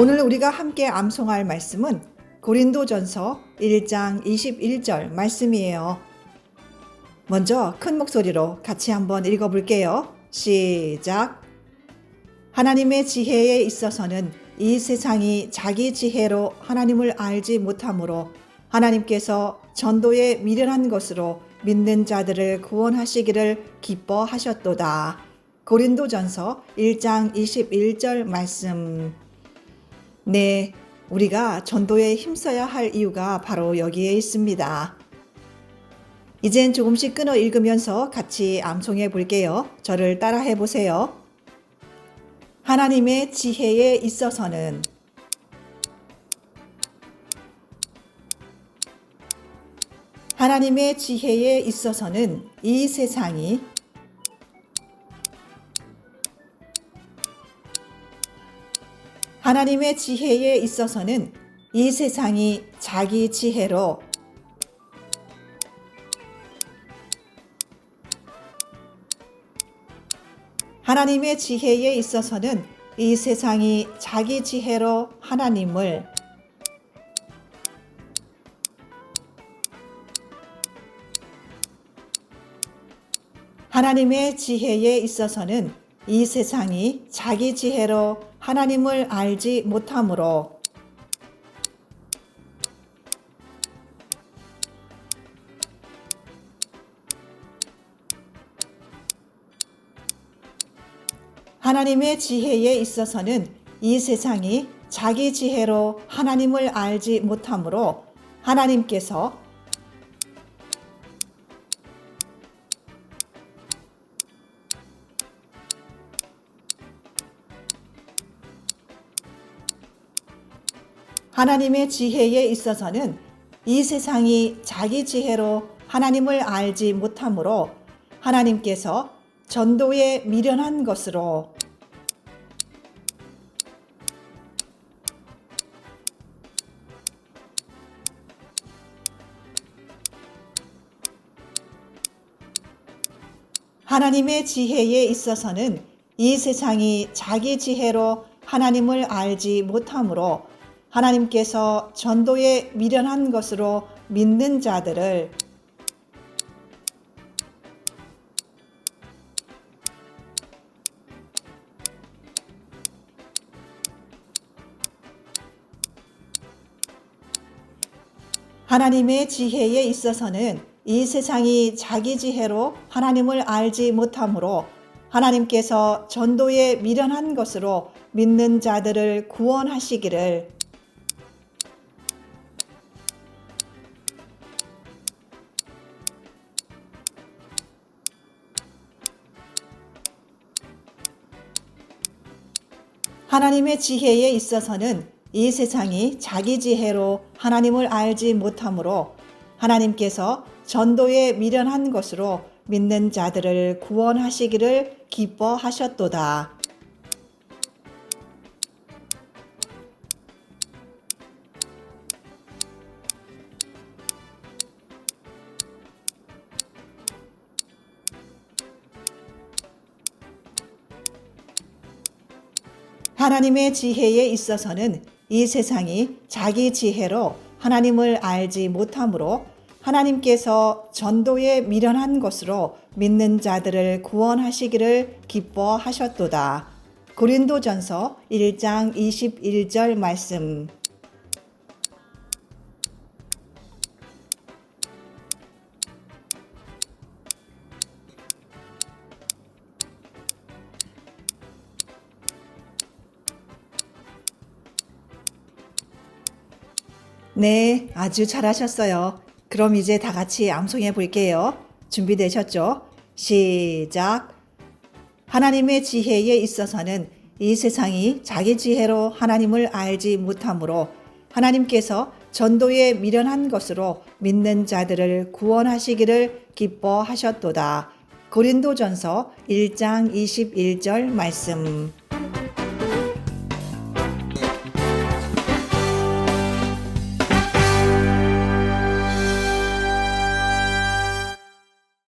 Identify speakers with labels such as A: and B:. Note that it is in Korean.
A: 오늘 우리가 함께 암송할 말씀은 고린도전서 1장 21절 말씀이에요. 먼저 큰 목소리로 같이 한번 읽어볼게요. 시작. 하나님의 지혜에 있어서는 이 세상이 자기 지혜로 하나님을 알지 못하므로 하나님께서 전도에 미련한 것으로 믿는 자들을 구원하시기를 기뻐하셨도다. 고린도전서 1장 21절 말씀. 네, 우리가 전도에 힘써야 할 이유가 바로 여기에 있습니다. 이젠 조금씩 끊어 읽으면서 같이 암송해 볼게요. 저를 따라해 보세요. 하나님의 지혜에 있어서는 하나님의 지혜에 있어서는 이 세상이 하나님의 지혜에 있어서는 이 세상이 자기 지혜로 하나님의 지혜에 있어서는 이 세상이 자기 지혜로 하나님을 하나님의 지혜에 있어서는 이 세상이 자기 지혜로 하나님을 알지 못하므로 하나님의 지혜에 있어서는 이 세상이 자기 지혜로 하나님을 알지 못하므로 하나님께서 하나님의 지혜에 있어서는 이 세상이 자기 지혜로 하나님을 알지 못하므로 하나님께서 전도에 미련한 것으로. 하나님의 지혜에 있어서는 이 세상이 자기 지혜로 하나님을 알지 못하므로 하나님께서 전도에 미련한 것으로 믿는 자들을 하나님의 지혜에 있어서는 이 세상이 자기 지혜로 하나님을 알지 못하므로 하나님께서 전도에 미련한 것으로 믿는 자들을 구원하시기를 하나님의 지혜에 있어서는 이 세상이 자기 지혜로 하나님을 알지 못하므로 하나님께서 전도에 미련한 것으로 믿는 자들을 구원하시기를 기뻐하셨도다. 하나님의 지혜에 있어서는 이 세상이 자기 지혜로 하나님을 알지 못하므로 하나님께서 전도에 미련한 것으로 믿는 자들을 구원하시기를 기뻐하셨도다. 고린도전서 1장 21절 말씀. 네, 아주 잘하셨어요. 그럼 이제 다 같이 암송해 볼게요. 준비되셨죠? 시작. 하나님의 지혜에 있어서는 이 세상이 자기 지혜로 하나님을 알지 못하므로 하나님께서 전도에 미련한 것으로 믿는 자들을 구원하시기를 기뻐하셨도다. 고린도전서 1장 21절 말씀.